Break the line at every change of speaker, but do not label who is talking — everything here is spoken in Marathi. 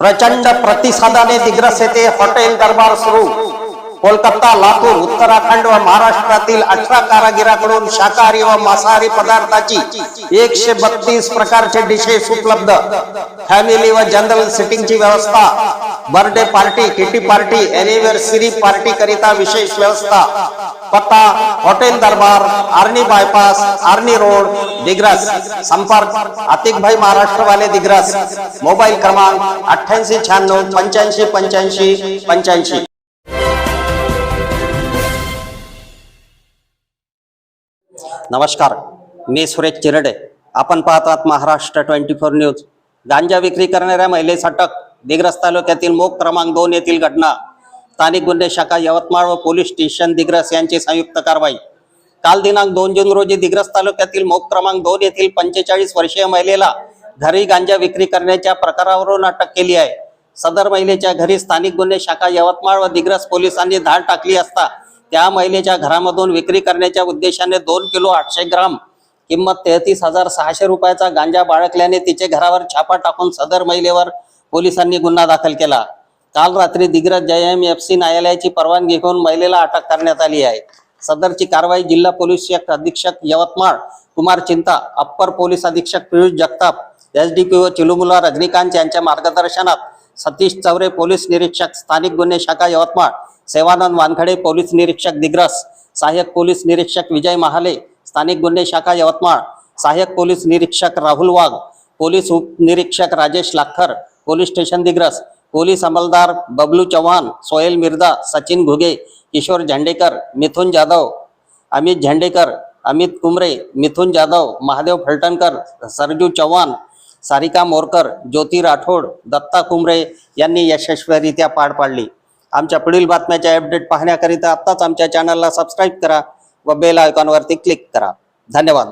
प्रचंड प्रतिसादाने दिग्रस येथे हॉटेल दरबार सुरू. कोलकाता लातूर उत्तराखंड व महाराष्ट्रातील अठरा कारागिराकडून शाकाहारी व मांसाहारी पदार्थाची एकशे बत्तीस प्रकारचे डिशेस उपलब्ध. फॅमिली व जनरल सिटिंगची व्यवस्था birthday party kitty party anniversary party करिता विशेष व्यवस्था. पत्ता hotel Darbar Arni bypass Arni road Digras संपर्क आतिक भाई महाराष्ट्रवाले दिग्रस. मोबाईल क्रमांक अठ्ठ्याऐंशी शहाण्णव पंच्याऐंशी पंच्याऐंशी पंच्याऐंशी. नमस्कार मी सुरेश चिरडे. आपण पाहतात महाराष्ट्र ट्वेंटी फोर न्यूज. गांजा विक्री करणाऱ्या महिलेस अटक दिग्रस तालुक्यातील मोग क्रमांक दोन येथील घटना. स्थानिक गुन्हे शाखा यवतमाळ व पोलीस स्टेशन दिग्रस यांची संयुक्त कारवाई. काल दिनांक दोन जून रोजी दिग्रस तालुक्यातील मोग क्रमांक दोन येथील पंचेचाळीस वर्षीय महिलेला घरी गांजा विक्री करण्याच्या प्रकारावरून अटक केली आहे. सदर महिलेच्या घरी स्थानिक गुन्हे शाखा यवतमाळ व दिग्रस पोलिसांनी धाड टाकली असता त्या महिलेच्या घरामधून विक्री करण्याच्या उद्देशाने दोन किलो आठशे ग्राम किंमत तेहतीस हजार सहाशे रुपयाचा गांजा बाळकल्याने तिचे घरावर छापा टाकून सदर महिलेवर पोलिसांनी गुन्हा दाखल केला. काल रात्री दिग्रज जयम एफ सी न्यायालयाची परवानगी घेऊन महिलेला अटक करण्यात आली आहे. सदरची कारवाई जिल्हा पोलीस अधीक्षक यवतमाळ कुमार चिंता अप्पर पोलीस अधीक्षक Piyush Jagtap S D P O Chilumula Rajanikant यांच्या मार्गदर्शनात सतीश चौरे पोलीस निरीक्षक स्थानिक गुन्हे शाखा यवतमाळ सेवानंद वानखडे पोलीस निरीक्षक दिग्रस सहाय्यक पोलीस निरीक्षक विजय महाले स्थानिक गुन्हे शाखा यवतमाळ सहाय्यक पोलीस निरीक्षक राहुल वाघ पोलीस उपनिरीक्षक Rajesh Lakhar police station Digras police अंमलदार Bablu Chavan Sohail Mirza Sachin Ghuge Kishor Zendekar Mithun Jadhav Amit Zendekar Amit Kumre Mithun Jadhav Mahadev Phaltankar Sarju Chavan Sarika Morkar Jyoti Rathod Datta Kumbre यांनी यशस्वीरित्या पार पाडली. आमच्या पुढील बातम्याच्या अपडेट पाहण्याकरिता आत्ताच आमच्या चॅनलला सबस्क्राईब करा व बेल आयकॉनवरती क्लिक करा. धन्यवाद.